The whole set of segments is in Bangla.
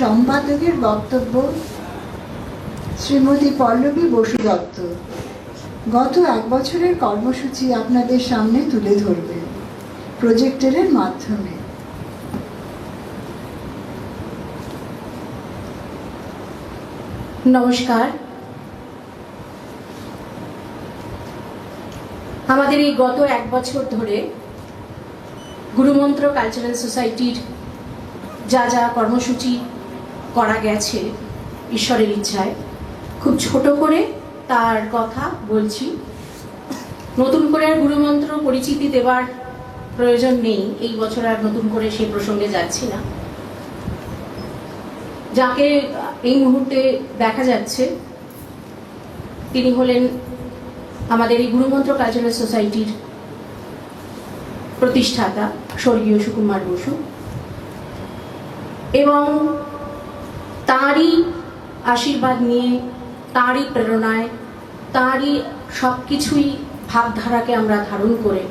সম্পাদকের বক্তব্য শ্রীমতী পল্লবী বসু দত্ত। গত এক বছরের কর্মসূচি আপনাদের সামনে তুলে ধরবে প্রজেক্টরের মাধ্যমে। নমস্কার। আমাদের এই গত এক বছর ধরে গুরুমন্ত্র কালচারাল সোসাইটির যা যা কর্মসূচি করা গেছে ঈশ্বরের ইচ্ছায়। খুব ছোট করে তার কথা বলছি। নতুন করে আর গুরুমন্ত্র পরিচিতি দেবার প্রয়োজন নেই। এই বছর আর নতুন করে সেই প্রসঙ্গে যাচ্ছি না। যাকে এই মুহূর্তে দেখা যাচ্ছে, তিনি হলেন আমাদের এই গুরুমন্ত্র কালচারাল সোসাইটির প্রতিষ্ঠাতা স্বর্গীয় সুকুমার বসু। এবং তারই আশীর্বাদ নিয়ে, তারই প্রেরণায়, তারই সব কিছুই ভাবধারাকে আমরা ধারণ করে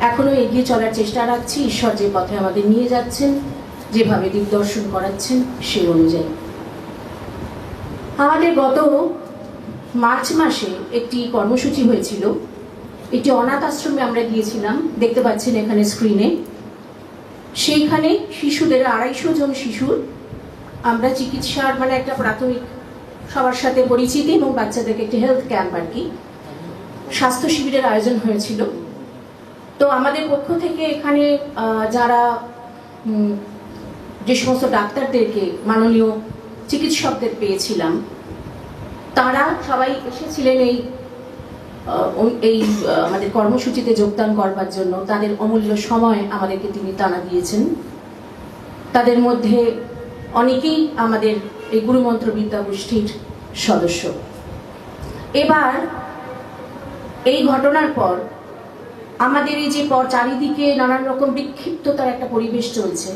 এখনও এগিয়ে চলার চেষ্টা রাখছি। ঈশ্বর যে পথে আমাদের নিয়ে যাচ্ছেন, যেভাবে দিগদর্শন করাচ্ছেন, সেই অনুযায়ী। আমাদের গত মার্চ মাসে একটি কর্মসূচি হয়েছিল। একটি অনাথ আশ্রমে আমরা গিয়েছিলাম। দেখতে পাচ্ছেন এখানে স্ক্রিনে। সেইখানে শিশুদের আড়াইশো জন শিশুর আমরা চিকিৎসার মানে একটা প্রাথমিক সবার সাথে পরিচিতি এবং বাচ্চাদেরকে একটি হেলথ ক্যাম্প আর কি। স্বাস্থ্য শিবিরের আয়োজন হয়েছিল। তো আমাদের পক্ষ থেকে এখানে যারা যে সমস্ত ডাক্তারদেরকে মাননীয় চিকিৎসকদের পেয়েছিলাম, তারা সবাই এসেছিলেন এই এই আমাদের কর্মসূচিতে যোগদান করবার জন্য। তাদের অমূল্য সময় আমাদেরকে তিনি টানা দিয়েছেন। তাদের মধ্যে অনেকেই আমাদের এই গুরুমন্ত্র বিদ্যা গোষ্ঠীর সদস্য। এবার এই ঘটনার পর আমাদের এই যে পর চারিদিকে নানান রকম বিক্ষিপ্ততার একটা পরিবেশ চলছে।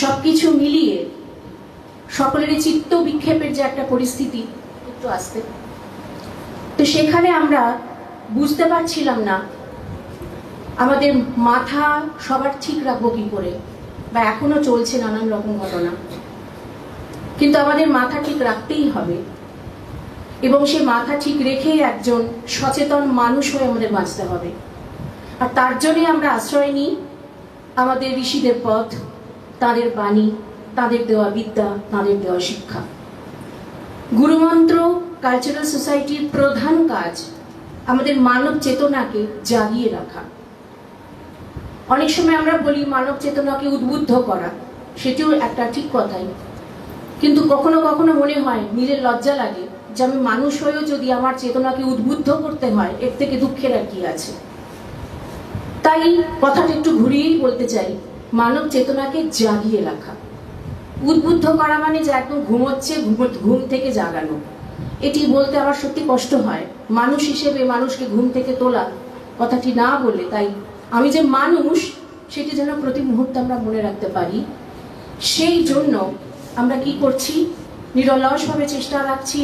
সবকিছু মিলিয়ে সকলেরই চিত্ত বিক্ষেপের যে একটা পরিস্থিতি একটু আসতে। তো সেখানে আমরা বুঝতে পারছিলাম না, আমাদের মাথা সবার ঠিক রাখব কি করে? বা এখনও চলছে নানান রকম ঘটনা। কিন্তু আমাদের মাথা ঠিক রাখতেই হবে। এবং সে মাথা ঠিক রেখেই একজন সচেতন মানুষ হয়ে আমাদের বাঁচতে হবে। আর তার জন্যই আমরা আশ্রয় নিই আমাদের ঋষিদের পথ, তাদের বাণী, তাদের দেওয়া বিদ্যা, তাদের দেওয়া শিক্ষা। গুরুমন্ত্র কালচারাল সোসাইটির প্রধান কাজ আমাদের মানব চেতনাকে জাগিয়ে রাখা। অনেক সময় আমরা বলি মানব চেতনাকে উদ্বুদ্ধ করা। সেটিও একটা ঠিক কথাই। কিন্তু কখনো কখনো মনে হয়, নিজের লজ্জা লাগে যে আমি মানুষ হয়েও যদি আমার চেতনাকে উদ্বুদ্ধ করতে হয়, এর থেকে দুঃখের আর কি আছে? তাই কথাটা একটু ঘুরিয়েই বলতে চাই, মানব চেতনাকে জাগিয়ে রাখা। উদ্বুদ্ধ করা মানে যে একদম ঘুমোচ্ছে ঘুম- থেকে জাগানো। এটি বলতে আমার সত্যি কষ্ট হয়। মানুষ হিসেবে মানুষকে ঘুম থেকে তোলা, কথাটি না বলে তাই আমি যে মানুষ, সেটি যেন প্রতি মুহূর্তে আমরা মনে রাখতে পারি, সেই জন্য আমরা কি করছি? নিরলসভাবে চেষ্টা রাখছি।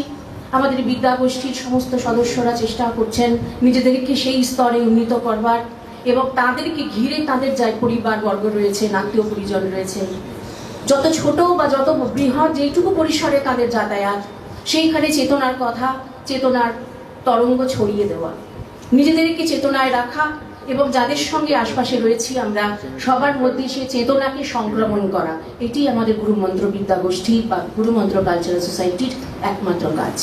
আমাদের বিদ্যা গোষ্ঠীর সমস্ত সদস্যরা চেষ্টা করছেন নিজেদেরকে সেই স্তরে উন্নীত করবার এবং তাদেরকে ঘিরে তাদের যাই পরিবার বর্গ রয়েছে, আত্মীয় পরিজন রয়েছে, যত ছোট বা যত বৃহৎ যেইটুকু পরিসরে তাদের যাতায়াত, সেইখানে চেতনার কথা, চেতনার তরঙ্গ ছড়িয়ে দেওয়া। নিজেদেরকে চেতনায় রাখা এবং যাদের সঙ্গে আশপাশে রয়েছি, আমরা সবার মধ্যে সে চেতনাকে সংক্রমণ করা। এটি আমাদের গুরুমন্ত্র বিদ্যা গোষ্ঠী বা গুরুমন্ত্র কালচারাল সোসাইটির একমাত্র কাজ।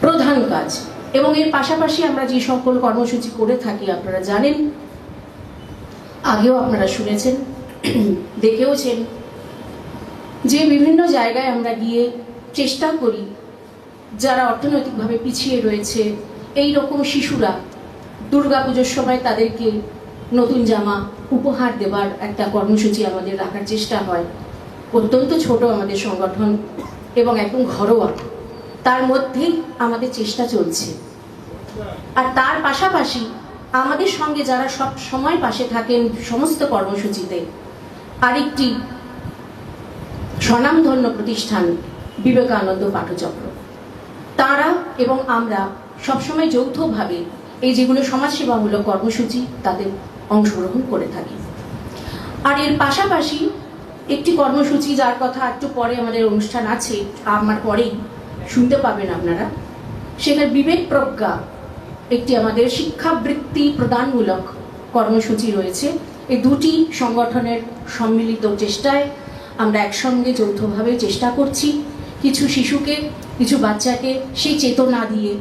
প্রধান কাজ। এবং এর পাশাপাশি আমরা যে সকল কর্মসূচি করে থাকি, আপনারা জানেন, আগেও আপনারা শুনেছেন, দেখেওছেন, যে বিভিন্ন জায়গায় আমরা গিয়ে চেষ্টা করি, যারা অর্থনৈতিকভাবে পিছিয়ে রয়েছে, এই রকম শিশুরা দুর্গাপুজোর সময় তাদেরকে নতুন জামা উপহার দেবার একটা কর্মসূচি আমাদের রাখার চেষ্টা হয়। অত্যন্ত ছোট আমাদের সংগঠন এবং একদম ঘরোয়া। তার মধ্যেই আমাদের চেষ্টা চলছে। আর তার পাশাপাশি আমাদের সঙ্গে যারা সব সময় পাশে থাকেন সমস্ত কর্মসূচিতে, আরেকটি স্বনামধন্য প্রতিষ্ঠান বিবেকানন্দ পাঠচক্র। তারা এবং আমরা সবসময় যৌথভাবে এই যেগুলো সমাজসেবামূলক কর্মসূচি তাতে অংশগ্রহণ করে থাকি। আর এর পাশাপাশি একটি কর্মসূচি যার কথা একটু পরে আমাদের অনুষ্ঠান আছে, আমার পরেই শুনতে পাবেন আপনারা। সেখানে বিবেক প্রজ্ঞা একটি আমাদের শিক্ষাবৃত্তি প্রদানমূলক কর্মসূচি রয়েছে। এই দুটি সংগঠনের সম্মিলিত চেষ্টায় আমরা একসঙ্গে যৌথভাবে চেষ্টা করছি। কিছু শিশুকে, কিছু বাচ্চাকে সেই চেতনা দিয়ে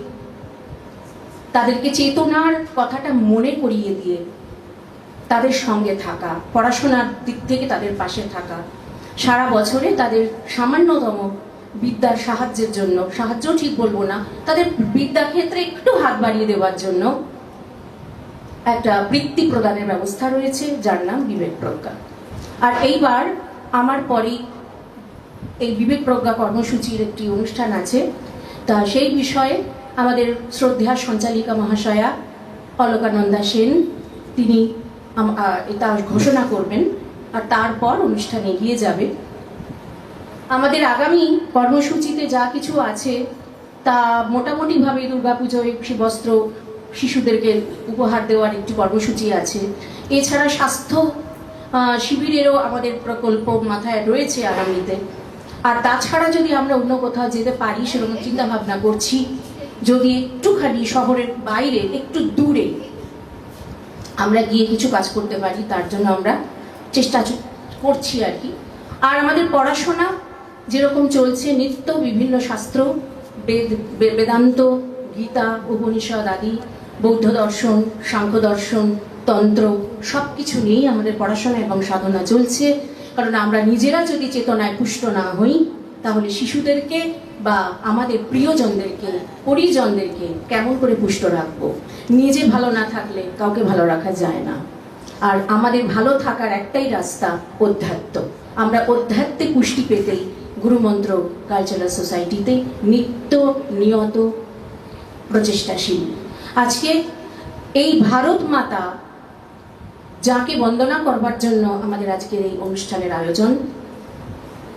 তাদেরকে চেতনার কথাটা মনে করিয়ে দিয়ে তাদের সঙ্গে থাকা, পড়াশোনার দিক থেকে তাদের পাশে থাকা, সারা বছরে তাদের সামান্যতম বিদ্যার সাহায্যের জন্য সাহায্য ঠিক বলব না, তাদের বিদ্যার ক্ষেত্রে একটু হাত বাড়িয়ে দেওয়ার জন্য একটা বৃত্তি প্রদানের ব্যবস্থা রয়েছে, যার নাম বিবেক প্রজ্ঞা। আর এইবার আমার পরেই এই বিবেক প্রজ্ঞা কর্মসূচির একটি অনুষ্ঠান আছে। তা সেই বিষয়ে আমাদের শ্রদ্ধা সঞ্চালিকা মহাশয়া অলকানন্দা সেন, তিনি এটা ঘোষণা করবেন আর তারপর অনুষ্ঠান এগিয়ে যাবে। আমাদের আগামী কর্মসূচিতে যা কিছু আছে, তা মোটামুটিভাবে দুর্গাপুজোয় বস্ত্র শিশুদেরকে উপহার দেওয়ার একটি কর্মসূচি আছে। এছাড়া স্বাস্থ্য শিবিরেরও আমাদের প্রকল্প মাথায় রয়েছে আগামীতে। আর তাছাড়া যদি আমরা অন্য কোথাও যেতে পারি, সেরকম চিন্তাভাবনা করছি। যদি একটুখানি শহরের বাইরে, একটু দূরে আমরা গিয়ে কিছু কাজ করতে পারি, তার জন্য আমরা চেষ্টা করছি আর কি। আর আমাদের পড়াশোনা যেরকম চলছে, নিত্য বিভিন্ন শাস্ত্র, বেদ বেদান্ত, গীতা, উপনিষদ আদি, বৌদ্ধ দর্শন, সাংখ্য দর্শন, তন্ত্র সব কিছু নিয়েই আমাদের পড়াশোনা এবং সাধনা চলছে। কারণ আমরা নিজেরা যদি চেতনায় পুষ্ট না হই, তাহলে শিশুদেরকে বা আমাদের প্রিয়জনদেরকে, পরিজনদেরকে কেমন করে পুষ্ট রাখব? নিজে ভালো না থাকলে কাউকে ভালো রাখা যায় না। আর আমাদের ভালো থাকার একটাই রাস্তা অধ্যাত্ম। আমরা অধ্যাত্মে পুষ্টি পেতেই গুরুমন্ত্র কালচারাল সোসাইটিতে নিত্য নিয়ত প্রচেষ্টাশীল। আজকে এই ভারত মাতা যাকে বন্দনা করবার জন্য আমাদের আজকের এই অনুষ্ঠানের আয়োজন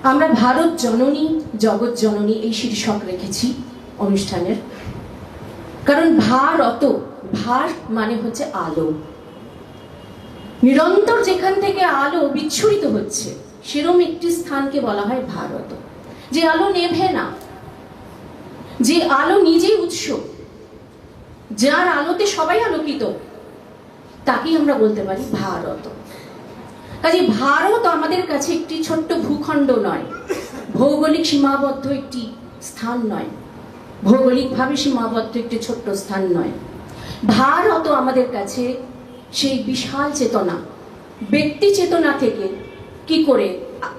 আমরা ভারত জননী, জগৎ জননী এই শীর্ষক রেখেছি অনুষ্ঠানের। কারণ ভারত ভার মানে হচ্ছে আলো। নিরন্তর যেখান থেকে আলো বিচ্ছুরিত হচ্ছে, সেরম একটি স্থানকে বলা হয় ভারত যে আলো নেভে না, যে আলো নিজেই উৎস, যার আলোতে সবাই আলোকিত, তাকেই আমরা বলতে পারি ভারত কাজে ভারত আমাদের কাছে একটি ছোট্ট ভূখণ্ড নয়। ভৌগোলিক সীমাবদ্ধ একটি স্থান নয়। ভৌগোলিকভাবে সীমাবদ্ধ একটি ছোট্ট স্থান নয়। ভারত আমাদের কাছে সেই বিশাল চেতনা। ব্যক্তি চেতনা থেকে কি করে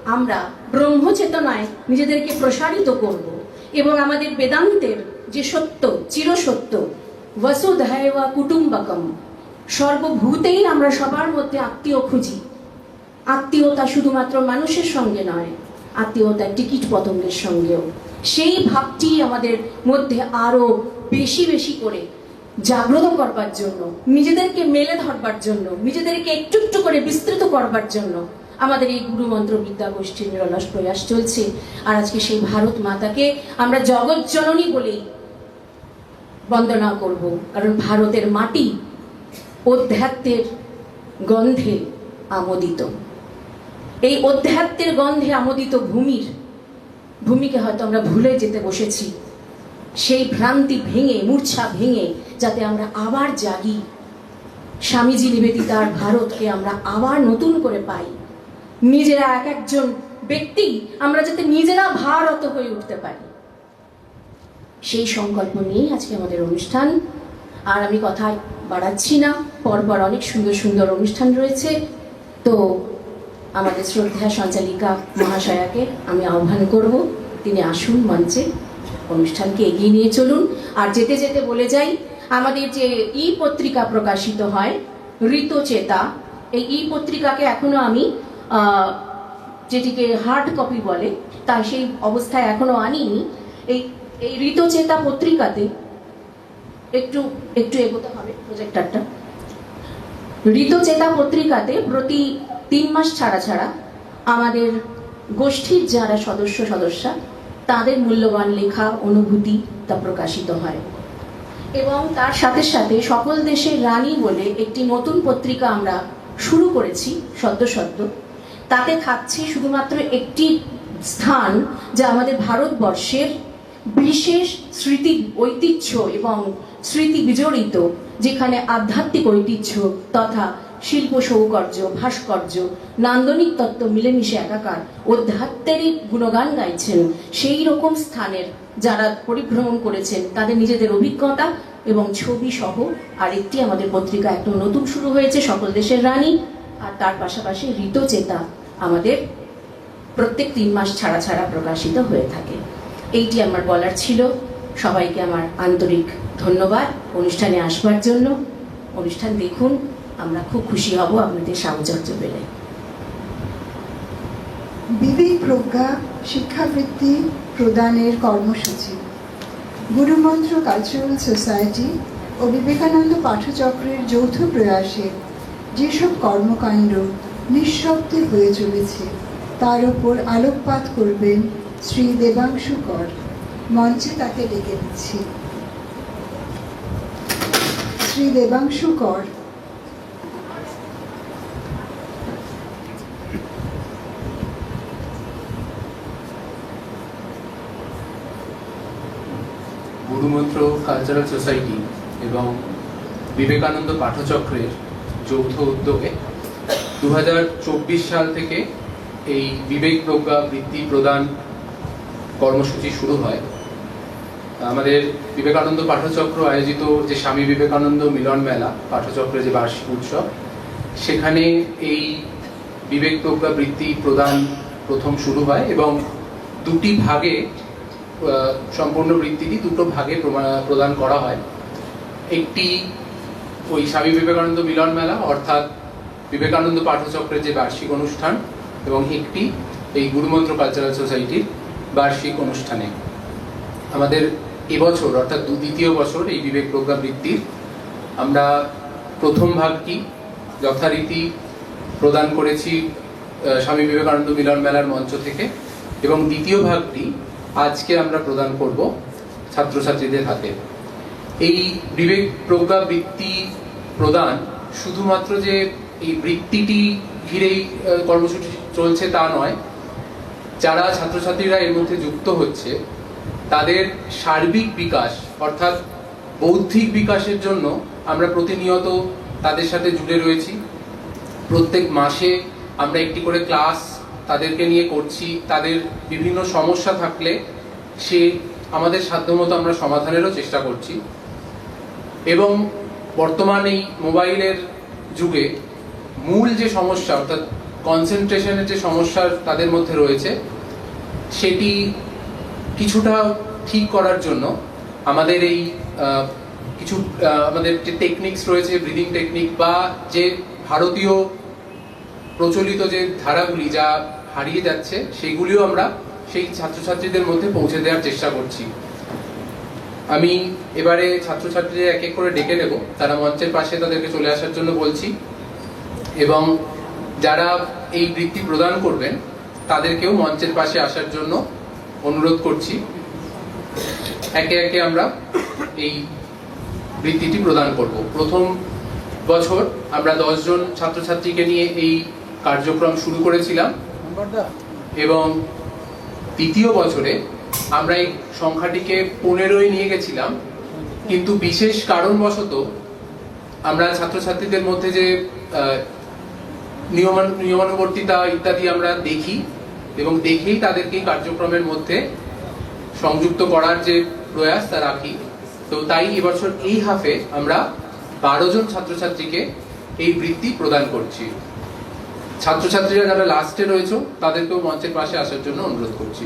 আমরা ব্রহ্ম চেতনায় নিজেদেরকে প্রসারিত করব এবং আমাদের বেদান্তের যে সত্য, চিরসত্য, বসুধৈব কুটুম্বকম সর্বভূতেই আমরা সবার মধ্যে আত্মীয় খুঁজি। আত্মীয়তা শুধুমাত্র মানুষের সঙ্গে নয়, আত্মীয়তা টিকিট পতঙ্গের সঙ্গেও। সেই ভাবটি আমাদের মধ্যে আরও বেশি বেশি করে জাগ্রত করবার জন্য, নিজেদেরকে মেলে ধরবার জন্য, নিজেদেরকে একটু একটু করে বিস্তৃত করবার জন্য আমাদের এই গুরুমন্ত্র বিদ্যা গোষ্ঠীর নিরলস প্রয়াস চলছে। আর আজকে সেই ভারত মাতাকে আমরা জগৎ জননী বলেই বন্দনা করব, কারণ ভারতের মাটি অধ্যাত্মের গন্ধে আমোদিত। এই অধ্যাত্মের গন্ধে আমোদিত ভূমির, ভূমিকে হয়তো আমরা ভুলে যেতে বসেছি। সেই ভ্রান্তি ভেঙে, মূর্ছা ভেঙে, যাতে আমরা আবার জাগি। স্বামীজি নিবেদিতার ভারতকে আমরা আবার নতুন করে পাই। নিজেরা এক একজন ব্যক্তি, আমরা যাতে নিজেরা ভারত হয়ে উঠতে পারি। সেই সংকল্প নিয়েই আজকে আমাদের অনুষ্ঠান। আর আমি কথা বাড়াচ্ছি না, পরপর অনেক সুন্দর সুন্দর অনুষ্ঠান রয়েছে। তো আমাদের শ্রদ্ধা সঞ্চালিকা মহাশয়াকে আমি আহ্বান করব, তিনি আসুন মঞ্চে, অনুষ্ঠানকে এগিয়ে নিয়ে চলুন। আর যেতে যেতে বলে যাই, আমাদের যে ই পত্রিকা প্রকাশিত হয় ঋতচেতা এই ই পত্রিকাকে এখনও আমি যেটিকে হার্ড কপি বলে, তা সেই অবস্থায় এখনও আনিনি। এই এই ঋতচেতা পত্রিকাতে একটু একটু এগোতে হবে প্রজেক্টারটা। ঋতচেতা পত্রিকাতে প্রতি তিন মাস ছাড়া ছাড়া আমাদের গোষ্ঠীর যারা সদস্য, সদস্যা, তাদের মূল্যবান লেখা, অনুভূতি তা প্রকাশিত হয়। এবং তার সাথে সাথে সকল দেশের রানী বলে একটি নতুন পত্রিকা আমরা শুরু করেছি, সদ্য সদ্য। তাতে থাকছে শুধুমাত্র একটি স্থান যা আমাদের ভারতবর্ষের বিশেষ স্মৃতি, ঐতিহ্য এবং স্মৃতি বিজড়িত, যেখানে আধ্যাত্মিক ঐতিহ্য তথা শিল্প সৌকর্য, ভাস্কর্য, নান্দনিক তত্ত্ব মিলেমিশে একাকার অধ্যাত্মেরই গুণগান গাইছেন। সেই রকম স্থানের যারা পরিভ্রমণ করেছেন, তাদের নিজেদের অভিজ্ঞতা এবং ছবি সহ আরেকটি আমাদের পত্রিকা একদম নতুন শুরু হয়েছে, সকল দেশের রানী। আর তার পাশাপাশি ঋতচেতা আমাদের প্রত্যেক তিন মাস ছাড়া ছাড়া প্রকাশিত হয়ে থাকে। এইটি আমার বলার ছিল। সবাইকে আমার আন্তরিক ধন্যবাদ। অনুষ্ঠানে আসবার জন্য অনুষ্ঠান দেখুন। আমরা খুব খুশি হব আপনাদের সাহচর্য পেলে। বিবেক প্রজ্ঞা শিক্ষাবৃত্তি প্রদানের কর্মসূচি। গুরুমন্ত্র কালচারাল সোসাইটি ও বিবেকানন্দ পাঠচক্রের যৌথ প্রয়াসে যেসব কর্মকাণ্ড নিঃশব্দে হয়ে চলেছে, তার উপর আলোকপাত করবেন শ্রী দেবাংশু কর মঞ্চে তাকে ডেকে দিচ্ছি শ্রী দেবাংশু কর গুরুমন্ত্র কালচারাল সোসাইটি এবং বিবেকানন্দ পাঠচক্রের যৌথ উদ্যোগে দু হাজার চব্বিশ সাল থেকে এই বিবেক প্রজ্ঞা বৃত্তি প্রদান কর্মসূচি শুরু হয়। আমাদের বিবেকানন্দ পাঠচক্র আয়োজিত যে স্বামী বিবেকানন্দ মিলন মেলা পাঠচক্রের যে বার্ষিক উৎসব, সেখানে এই বিবেক প্রজ্ঞা বৃত্তি প্রদান প্রথম শুরু হয় এবং দুটি ভাগে সম্পূর্ণ বৃত্তিটি দুটো ভাগে প্রদান করা হয়। একটি ওই স্বামী বিবেকানন্দ মিলন মেলা, অর্থাৎ বিবেকানন্দ পাঠচক্রের যে বার্ষিক অনুষ্ঠান, এবং একটি এই গুরুমন্ত্র কালচারাল সোসাইটির বার্ষিক অনুষ্ঠানে। আমাদের এবছর, অর্থাৎ দু, দ্বিতীয় বছর এই বিবেক প্রজ্ঞা বৃত্তির আমরা প্রথম ভাগটি যথারীতি প্রদান করেছি স্বামী বিবেকানন্দ মিলন মেলার মঞ্চ থেকে, এবং দ্বিতীয় ভাগটি আজকে আমরা প্রদান করব ছাত্রছাত্রীদের হাতে। এই বিবেক প্রজ্ঞা বৃত্তি প্রদান শুধুমাত্র যে এই বৃত্তিটি ঘিরেই কর্মসূচি চলছে তা নয়, যারা ছাত্রছাত্রীরা এর মধ্যে যুক্ত হচ্ছে, তাদের সার্বিক বিকাশ অর্থাৎ বৌদ্ধিক বিকাশের জন্য আমরা প্রতিনিয়ত তাদের সাথে জুড়ে রয়েছি। প্রত্যেক মাসে আমরা একটি করে ক্লাস তাদেরকে নিয়ে করছি, তাদের বিভিন্ন সমস্যা থাকলে সে আমাদের সাধ্যমতো আমরা সমাধানেরও চেষ্টা করছি। এবং বর্তমান এই মোবাইলের যুগে মূল যে সমস্যা, অর্থাৎ কনসেন্ট্রেশনের যে সমস্যা তাদের মধ্যে রয়েছে, সেটি কিছুটা ঠিক করার জন্য আমাদের এই কিছু আমাদের যে টেকনিক্স রয়েছে ব্রিদিং টেকনিক বা যে ভারতীয় প্রচলিত যে ধারাগুলি যা হারিয়ে যাচ্ছে, সেগুলিও আমরা সেই ছাত্রছাত্রীদের মধ্যে পৌঁছে দেওয়ার চেষ্টা করছি। আমি এবারে ছাত্রছাত্রীদের এক এক করে ডেকে নেব। তারা মঞ্চের পাশে তাদেরকে চলে আসার জন্য বলছি। এবং যারা এই বৃত্তি প্রদান করবেন, তাদেরকেও মঞ্চের পাশে আসার জন্য অনুরোধ করছি। একে একে আমরা এই বৃত্তিটি প্রদান করব। প্রথম বছর আমরা দশজন ছাত্রছাত্রীকে নিয়ে এই কার্যক্রম শুরু করেছিলাম। এবং দ্বিতীয় বছরে আমরা এই সংখ্যাটিকে পনেরোই নিয়ে গেছিলাম। কিন্তু বিশেষ কারণবশত আমরা ছাত্রছাত্রীদের মধ্যে যে নিয়মান, নিয়মানুবর্তিতা ইত্যাদি আমরা দেখি এবং দেখেই তাদেরকে কার্যক্রমের মধ্যে সংযুক্ত করার যে প্রয়াস তা রাখি। তো তাই এবছর এই হাফে আমরা বারো জন ছাত্রছাত্রীকে এই বৃত্তি প্রদান করছি। ছাত্রছাত্রীরা যারা লাস্টে রয়েছে, তাদেরকেও মঞ্চের পাশে আসার জন্য অনুরোধ করছি।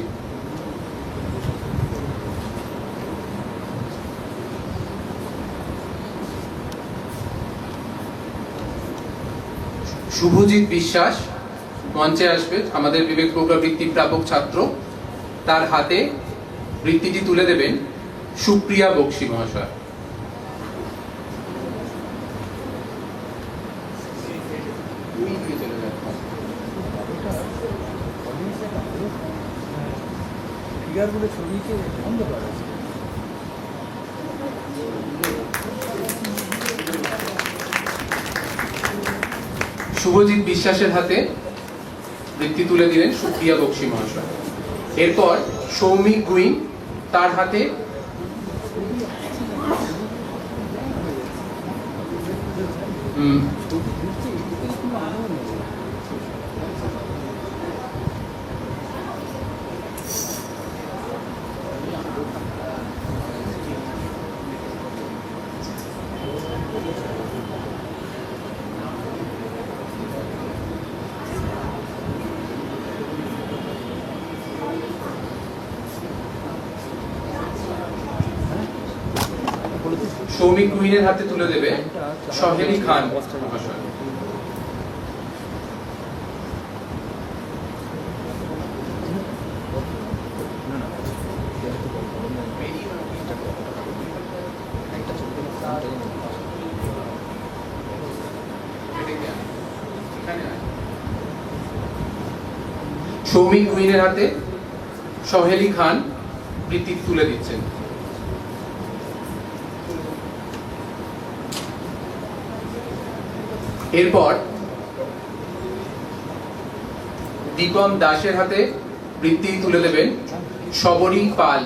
শুভজিৎ বিশ্বাস মঞ্চে আসবে, আমাদের বিবেক বৃত্তি প্রাপক ছাত্র। তার হাতে বৃত্তিটি তুলে দেবেন সুপ্রিয়া বক্সি মহাশয়। ফিগারগুলো ছবিকে বন্ধ করা শুভজিৎ বিশ্বাসের হাতে বৃত্তি তুলে দিলেন সুপ্রিয়া বক্সি মহাশয়। এরপর সৌমিক গুইন তার হাতে উম, সৌমিক গুইনের হাতে তুলে দেবে সহেলি খান। মহাশয় সৌমিক গুইনের হাতে সহেলি খান বৃত্তি তুলে দিচ্ছেন। এরপর দীপম দাসের হাতে বৃত্তি তুলে দেবেন সবরী পাল।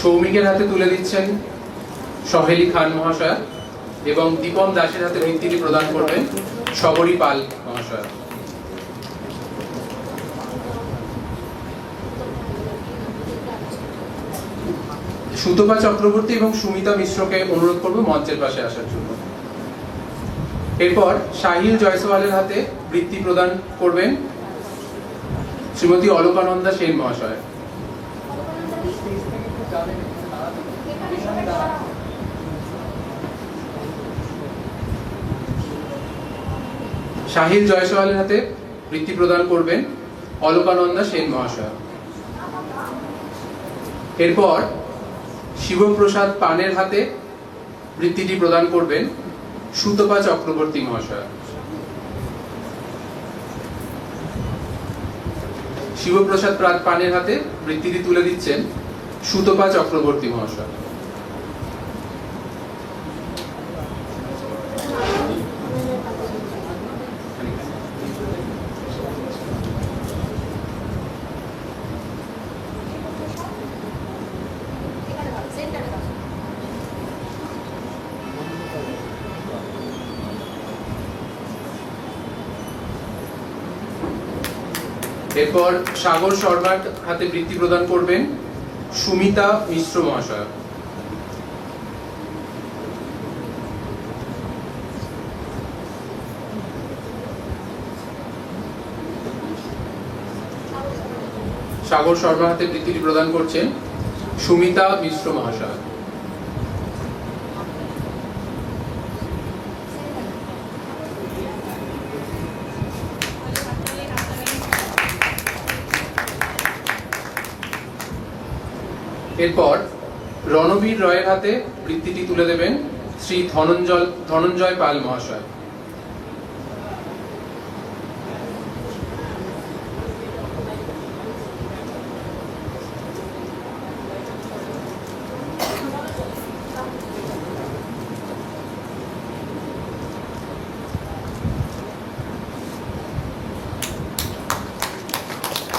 সৌমিকের হাতে তুলে দিচ্ছেন সহেলি খান মহাশয় এবং দীপম দাসের হাতে বৃত্তিটি প্রদান করবেন সবরী পাল। মহাশয় সুতপা চক্রবর্তী এবং সুমিতা মিশ্রকে অনুরোধ করব মঞ্চের পাশে আসার জন্য। এরপর শাহিল জয়সওয়ালের হাতে বৃত্তি প্রদান করবেন শ্রীমতী অলোকানন্দা সেন মহাশয়। শাহিল জয়সওয়ালের হাতে বৃত্তি প্রদান করবেন অলোকানন্দা সেন মহাশয়। এরপর শিবপ্রসাদ পানের হাতে বৃত্তিটি প্রদান করবেন সুতপা চক্রবর্তী মহাশয়। শিবপ্রসাদ প্রা- পানের হাতে বৃত্তিটি তুলে দিচ্ছেন সুতপা চক্রবর্তী মহাশয়। এরপর সাগর শর্মার হাতে বৃত্তি প্রদান করবেন সুমিতা মিশ্র মহাশয়। সাগর শর্মা হাতে বৃত্তিটি প্রদান করছেন সুমিতা মিশ্র মহাশয়। এরপর রণবীর রয়ের হাতে বৃত্তিটি তুলে দেবেন শ্রী ধনঞ্জয় ধনঞ্জয় পাল মহাশয়।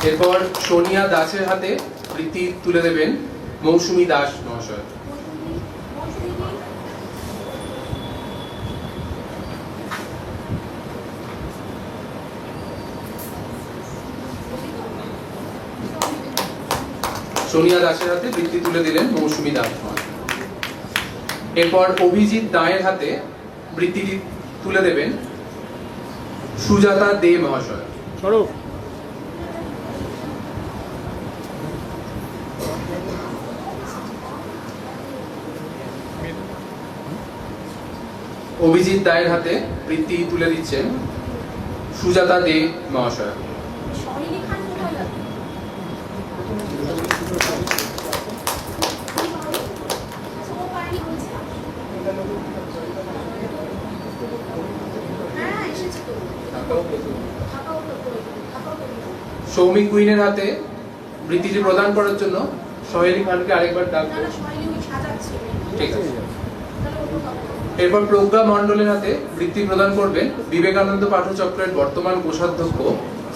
এরপর সোনিয়া দাসের হাতে বৃত্তি তুলে দেবেন মৌসুমী দাস মহাশয়। সোনিয়া দাসের হাতে বৃত্তি তুলে দিলেন মৌসুমী দাস এরপর অভিজিৎ দায়ের হাতে বৃত্তিটি তুলে দেবেন সুজাতা দে মহাশয় সরো অভিজিৎ দায়ের হাতে বৃত্তি তুলে দিচ্ছেন সুজাতা দে মহাশয়। সৌমিক কুইনের হাতে বৃত্তিটি প্রদান করার জন্য সোহেলি খানকে আরেকবার ডাকবো ঠিক আছে। এরপর প্রজ্ঞা মণ্ডলের হাতে বৃত্তি প্রদান করবেন বিবেকানন্দ পাঠচক্রের বর্তমান কোষাধ্যক্ষ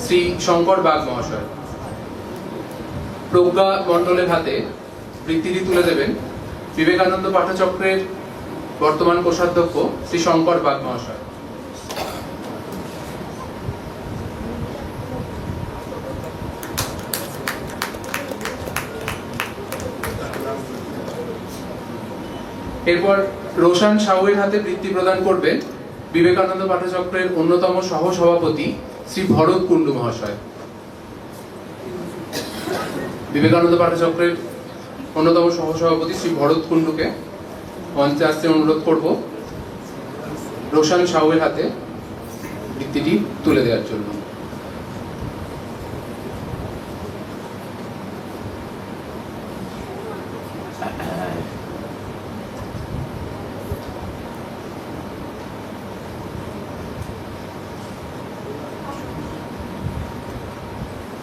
শ্রী শঙ্কর বাগ মহাশয়। প্রজ্ঞা মণ্ডলের হাতে বৃত্তিটি তুলে দেবেন বিবেকানন্দ পাঠচক্রের বর্তমান কোষাধ্যক্ষ শ্রী শঙ্কর বাগ মহাশয়। এরপর রোশান সাউয়ের হাতে বৃত্তি প্রদান করবেন বিবেকানন্দ পাঠচক্রের অন্যতম সহ সভাপতি শ্রী ভরত কুণ্ডু মহাশয়। বিবেকানন্দ পাঠচক্রের অন্যতম সহ সভাপতি শ্রী ভরত কুণ্ডুকে মঞ্চে আসতে অনুরোধ করব রোশান সাউয়ের হাতে বৃত্তিটি তুলে দেওয়ার জন্য।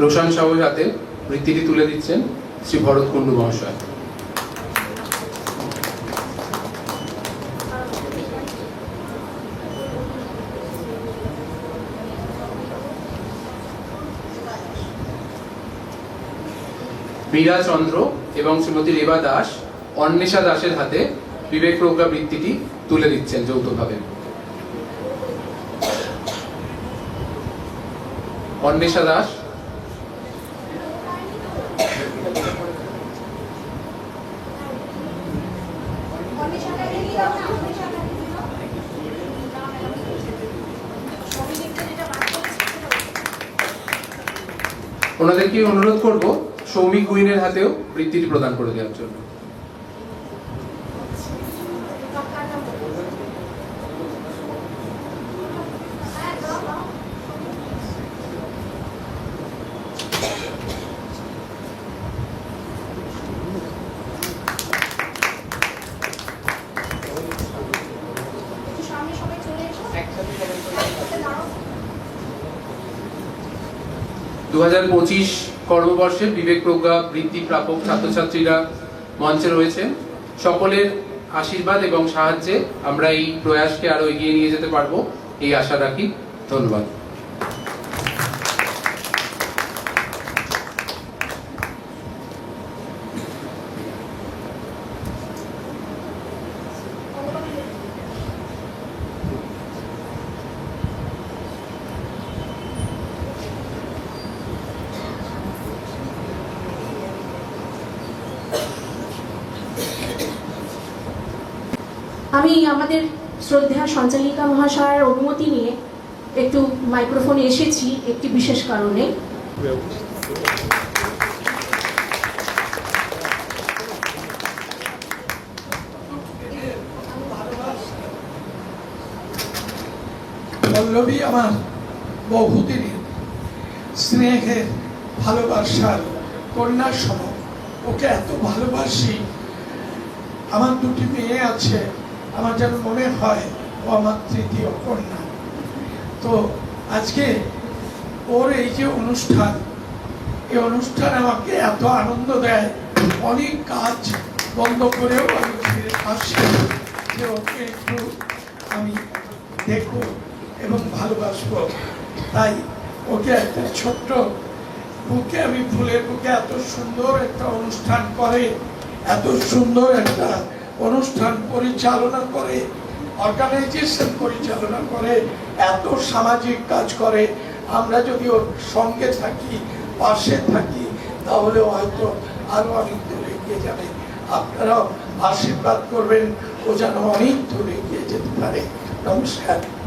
রোশান সাউয়ের হাতে বৃত্তিটি তুলে দিচ্ছেন শ্রী ভরত কুণ্ডু মহাশয়। মীরা চন্দ্র এবং শ্রীমতী রেবা দাস, অন্বেষা দাসের হাতে বিবেক প্রজ্ঞা বৃত্তিটি তুলে দিচ্ছেন যৌথভাবে। অন্বেষা দাস ওনাদেরকে অনুরোধ করব সৌমিক গুইনের হাতেও বৃত্তিটি প্রদান করে দেওয়ার জন্য দু হাজার পঁচিশ কর্মবর্ষে বিবেক প্রজ্ঞা, বৃত্তি প্রাপক, ছাত্রছাত্রীরা মঞ্চে রয়েছে। সকলের আশীর্বাদ এবং সাহায্যে আমরা এই প্রয়াসকে আরও এগিয়ে নিয়ে যেতে পারব, এই আশা রাখি। ধন্যবাদ। আমি আমাদের শ্রদ্ধা সঞ্চালিকা মহাশয়ের অনুমতি নিয়ে একটু মাইক্রোফোনে এসেছি একটি বিশেষ কারণে। পল্লবী আমার বহুদিনের স্নেহের ভালোবাসার কন্যার সম ওকে এত ভালোবাসি। আমার দুটি মেয়ে আছে। আমার যেন মনে হয় ও আমার তৃতীয় কন্যা। তো আজকে ওর এই যে অনুষ্ঠান, এই অনুষ্ঠান আমাকে এত আনন্দ দেয়, অনেক কাজ বন্ধ করেও আমি ফিরে আসি যে ওকে একটু আমি দেখব এবং ভালোবাসবো। তাই ওকে একটা ছোট্ট বুকে আমি ফুলের বুকে এত সুন্দর একটা অনুষ্ঠান করে, এত সুন্দর একটা অনুষ্ঠান পরিচালনা করে অর্গানাইজেশন পরিচালনা করে, এত সামাজিক কাজ করে। আমরা যদি ওর সঙ্গে থাকি, পাশে থাকি, তাহলে হয়তো আরও অনেক দূর এগিয়ে যাবে। আপনারাও আশীর্বাদ করবেন, ও যেন অনেক দূর এগিয়ে যেতে পারে। নমস্কার।